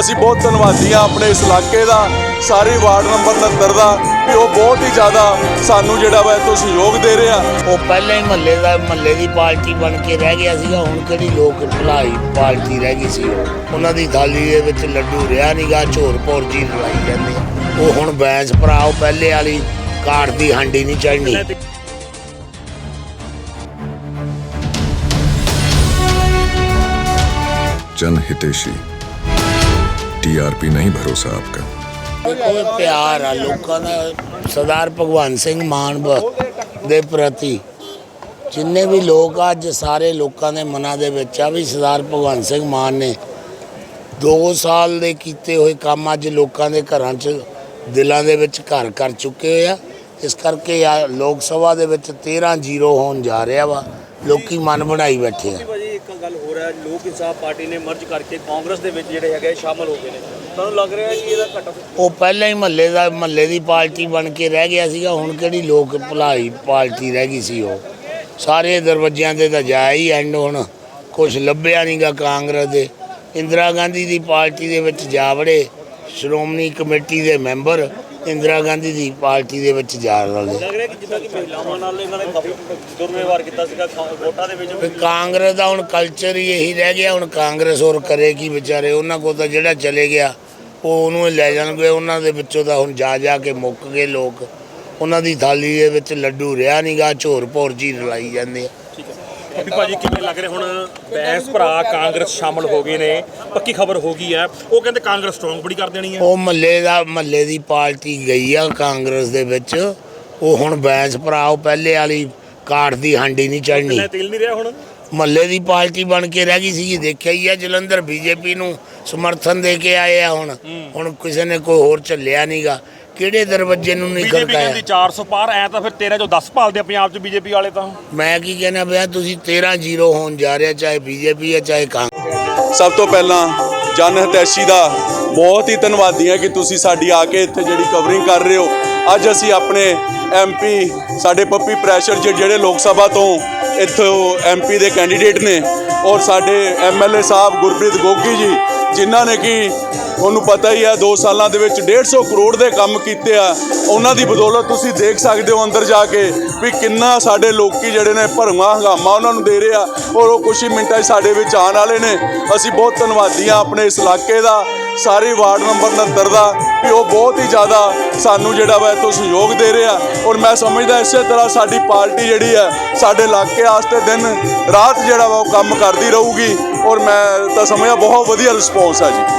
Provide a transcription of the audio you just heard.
ਅਸੀਂ ਬਹੁਤ ਧੰਨਵਾਦੀ ਆ ਆਪਣੇ ਇਸ ਇਲਾਕੇ ਦਾ ਸਾਰੇ ਵਾਰਡ ਨੰਬਰ 73 ਦਾ ਵੀ ਉਹ ਬਹੁਤ ਹੀ ਜ਼ਿਆਦਾ ਸਾਨੂੰ ਜਿਹੜਾ ਵਾ ਤੋਂ ਸਹਿਯੋਗ ਦੇ ਰਿਹਾ। ਉਹ ਪਹਿਲੇ ਹੀ ਦਾ ਮਹੱਲੇ ਦੀ ਪਾਰਟੀ ਬਣ ਕੇ ਰਹਿ ਗਿਆ ਸੀਗਾ ਹੁਣ ਕਿਹੜੀ ਲੋਕ ਭਲਾਈ ਪਾਰਟੀ ਰਹਿ ਗਈ ਸੀ ਉਹਨਾਂ ਦੀ ਥਾਲੀ ਦੇ ਵਿੱਚ ਲੱਡੂ ਰਿਆ ਨੀਗਾ ਝੋਰ ਪੌਰ ਜੀ ਲੜਾਈ ਜਾਂਦੇ। ਉਹ ਹੁਣ ਬੈਂਸ ਭਰਾ ਉਹ ਪਹਿਲੇ ਵਾਲੀ ਕਾਠ ਦੀ ਹਾਂਡੀ ਨਹੀਂ ਚੜਨੀ ਜਨ ਹਿਤੇਸ਼ੀ। टीआरपी नहीं भरोसा आपका ਦੇਖੋ ਇਹ ਪਿਆਰ ਆ ਲੋਕਾਂ ਦਾ ਸਰਦਾਰ ਭਗਵੰਤ ਸਿੰਘ ਮਾਨ ਬ- ਦੇ ਪ੍ਰਤੀ ਜਿੰਨੇ ਵੀ ਲੋਕ ਆ, ਅੱਜ ਸਾਰੇ ਲੋਕਾਂ ਦੇ ਮਨਾਂ ਦੇ ਵਿੱਚ ਆ ਵੀ ਸਰਦਾਰ ਭਗਵੰਤ ਸਿੰਘ ਮਾਨ ਨੇ 2 ਸਾਲ ਦੇ ਕੀਤੇ ਹੋਏ ਕੰਮ ਅੱਜ ਲੋਕਾਂ ਦੇ ਘਰਾਂ 'ਚ ਦਿਲਾਂ ਦੇ ਵਿੱਚ ਘਰ ਕਰ ਚੁੱਕੇ ਹੋਏ ਆ ਇਸ ਕਰਕੇ ਆ ਲੋਕ ਸਭਾ ਦੇ ਵਿੱਚ 13 ਜ਼ੀਰੋ ਹੋਣ ਜਾ ਰਿਹਾ ਵਾ ਲੋਕੀ ਮਨ ਬਣਾਈ ਬੈਠੇ ਆ ਭਾਜੀ ਇੱਕ ਗੱਲ ਹੋ ਰਿਹਾ, ਲੋਕ ਇਨਸਾਫ ਪਾਰਟੀ ਨੇ ਮਰਜ ਕਰਕੇ ਕਾਂਗਰਸ ਦੇ ਵਿੱਚ ਜਿਹੜੇ ਹੈਗੇ ਸ਼ਾਮਲ ਹੋ ਗਏ ਨੇ। ਤੁਹਾਨੂੰ ਲੱਗ ਰਿਹਾ ਕਿ ਇਹਦਾ ਘਟਾ ਉਹ ਪਹਿਲਾਂ ਹੀ ਮਹੱਲੇ ਦਾ, ਮਹੱਲੇ ਦੀ ਪਾਰਟੀ ਬਣ ਕੇ ਰਹਿ ਗਿਆ ਸੀਗਾ, ਹੁਣ ਕਿਹੜੀ ਲੋਕ ਭਲਾਈ ਪਾਰਟੀ ਰਹਿ ਗਈ ਸੀ ਉਹ? ਸਾਰੇ ਦਰਵਾਜ਼ਿਆਂ ਤੇ ਤਾਂ ਜਾ ਹੀ ਐਂਡ ਹੁਣ। ਕੁਝ ਲੱਭਿਆ ਨਹੀਂਗਾ ਕਾਂਗਰਸ ਦੇ। ਇੰਦਰਾ ਗਾਂਧੀ ਦੀ ਪਾਰਟੀ ਦੇ ਵਿੱਚ ਜਾ ਵੜੇ ਸ਼੍ਰੋਮਣੀ ਕਮੇਟੀ ਦੇ ਮੈਂਬਰ। ਇੰਦਰਾ ਗਾਂਧੀ ਦੀ ਪਾਰਟੀ ਦੇ ਵਿੱਚ ਜਾ ਰਲੇ ਲੱਗ ਰਿਹਾ ਕਿ ਜਿੱਦਾਂ ਕਿ ਮਹਿਲਾਵਾਂ ਨਾਲ ਇਹਨਾਂ ਨੇ ਕਾਫੀ ਦੁਰਵਿਵਹਾਰ ਕੀਤਾ ਸੀਗਾ ਖਾ- ਵੋਟਾਂ ਦੇ ਵਿੱਚ ਵੀ ਕਾਂਗਰਸ ਦਾ ਹੁਣ ਕਲਚਰ ਹੀ ਇਹੀ ਰਹਿ ਗਿਆ ਹੁਣ ਕਾਂਗਰਸ ਹੋਰ ਕਰੇ ਕੀ ਵਿਚਾਰੇ ਉਹਨਾਂ ਕੋਲ ਤਾਂ ਜਿਹੜਾ ਚਲੇ ਗਿਆ ਉਹ ਉਹਨੂੰ ਹੀ ਲੈ ਜਾਣਗੇ ਉਹਨਾਂ ਦੇ ਵਿੱਚੋਂ ਤਾਂ ਹੁਣ ਜਾ ਜਾ ਕੇ ਮੁੱਕ ਗਏ ਲੋਕ। ਉਹਨਾਂ ਦੀ ਥਾਲੀ ਦੇ ਵਿੱਚ ਲੱਡੂ ਰਿਹਾ ਨਹੀਂਗਾ ਝੋਰ ਭੋਰ ਜੀ ਰਲਾਈ ਜਾਂਦੇ ਆ। ਵੀ ਭਾਜੀ ਕਿਵੇਂ ਲੱਗ ਰਿਹਾ ਹੁਣ? ਬੈਂਸ ਭਰਾ ਕਾਂਗਰਸ ਸ਼ਾਮਲ ਹੋ ਗਏ ਨੇ। ਪੱਕੀ ਖਬਰ ਹੋ ਗਈ ਹੈ। ਉਹ ਕਹਿੰਦੇ ਕਾਂਗਰਸ ਸਟਰੋਂਗ ਬੜੀ ਕਰ ਦੇਣੀ ਹੈ। ਉਹ ਮੱਲੇ ਦਾ ਮੱਲੇ ਦੀ ਪਾਰਟੀ ਗਈ ਆ ਕਾਂਗਰਸ ਦੇ ਵਿੱਚ। ਉਹ ਹੁਣ ਬੈਂਸ ਭਰਾ ਉਹ ਪਹਿਲੇ ਵਾਲੀ ਕਾਠ ਦੀ ਹਾਂਡੀ ਨਹੀਂ ਚੜਨੀ ਤੇਲ ਨਹੀਂ ਰਿਹਾ ਹੁਣ? ਮੱਲੇ ਦੀ ਪਾਰਟੀ ਬਣ ਕੇ ਰਹਿ ਗਈ ਸੀ ਦੇਖਿਆ ਹੀ ਆ ਜਲੰਧਰ ਬੀਜੇਪੀ ਨੂੰ ਸਮਰਥਨ ਦੇ ਕੇ ਆਏ ਆ ਹੁਣ। ਹੁਣ ਕਿਸੇ ਨੇ ਕੋਈ ਹੋਰ ਚੱਲਿਆ ਨਹੀਂਗਾ ਕਿਹੜੇ ਦਰਵਾਜ਼ੇ ਨੂੰ ਨਹੀਂ ਬੀਜੇਪੀ ਕਹਿੰਦੀ 400 ਪਾਰ ਐ ਤਾਂ ਫਿਰ 13 ਚੋਂ 10 ਭਾਲਦੇ ਆ ਪੰਜਾਬ 'ਚ ਬੀਜੇਪੀ ਵਾਲੇ ਤਾਂ। ਮੈਂ ਕੀ ਕਹਿਣਾ ਪਿਆ ਤੁਸੀਂ 13 ਜ਼ੀਰੋ ਹੋਣ ਜਾ ਰਿਹਾ ਚਾਹੇ ਬੀਜੇਪੀ ਹੈ ਚਾਹੇ ਕਾਂਗਰਸ। ਸਭ ਤੋਂ ਪਹਿਲਾਂ ਜਨ ਹਿਤੈਸ਼ੀ ਦਾ ਬਹੁਤ ਹੀ ਧੰਨਵਾਦੀ ਹਾਂ ਕਿ ਤੁਸੀਂ ਸਾਡੀ ਆ ਕੇ ਇੱਥੇ ਜਿਹੜੀ ਕਵਰਿੰਗ ਕਰ ਰਹੇ ਹੋ। ਅੱਜ ਅਸੀਂ ਆਪਣੇ ਐਮਪੀ ਸਾਡੇ ਪੱਪੀ ਪ੍ਰੈਸ਼ਰ ਜੀ ਜਿਹੜੇ ਲੋਕ ਸਭਾ ਤੋਂ ਇੱਥੋਂ ਐਮਪੀ ਦੇ ਕੈਂਡੀਡੇਟ ਨੇ ਔਰ ਸਾਡੇ ਐਮਐਲਏ ਸਾਹਿਬ ਗੁਰਪ੍ਰੀਤ ਗੋਗੀ ਜੀ ਜਿਨ੍ਹਾਂ ਨੇ ਕਿ ਤੁਹਾਨੂੰ ਪਤਾ ਹੀ ਹੈ 2 ਸਾਲਾਂ ਦੇ ਵਿੱਚ 150 ਕਰੋੜ ਦੇ ਕੰਮ ਕੀਤੇ ਆ। ਉਹਨਾਂ ਦੀ ਬਦੌਲਤ ਤੁਸੀਂ ਦੇਖ ਸਕਦੇ ਹੋ ਅੰਦਰ ਜਾ ਕੇ ਵੀ ਕਿੰਨਾ ਸਾਡੇ ਲੋਕੀ ਜਿਹੜੇ ਨੇ ਭਰਵਾਂ ਹੰਗਾਮਾ ਉਹਨਾਂ ਨੂੰ ਦੇ ਰਹੇ ਆ ਔਰ ਉਹ ਕੁਛ ਹੀ ਮਿੰਟਾਂ 'ਚ ਸਾਡੇ ਵਿੱਚ ਆਉਣ ਵਾਲੇ ਨੇ। ਅਸੀਂ ਬਹੁਤ ਧੰਨਵਾਦੀ ਆ ਆਪਣੇ ਇਸ ਇਲਾਕੇ ਦਾ, ਸਾਰੇ ਵਾਰਡ ਨੰਬਰ 69 ਦਾ ਵੀ ਉਹ ਬਹੁਤ ਹੀ ਜ਼ਿਆਦਾ ਸਾਨੂੰ ਜਿਹੜਾ ਵਾ ਇਹ ਸਹਿਯੋਗ ਦੇ ਰਿਹਾ ਔਰ ਮੈਂ ਸਮਝਦਾ ਇਸੇ ਤਰ੍ਹਾਂ ਸਾਡੀ ਪਾਰਟੀ ਜਿਹੜੀ ਹੈ ਸਾਡੇ ਇਲਾਕੇ ਵਾਸਤੇ ਦਿਨ ਰਾਤ ਜਿਹੜਾ ਵਾ ਉਹ ਕੰਮ ਕਰਦੀ ਰਹੂਗੀ। ਔਰ ਮੈਂ ਤਾਂ ਸਮਝਿਆ ਬਹੁਤ ਵਧੀਆ ਰਿਸਪੌਂਸ ਹੈ ਜੀ।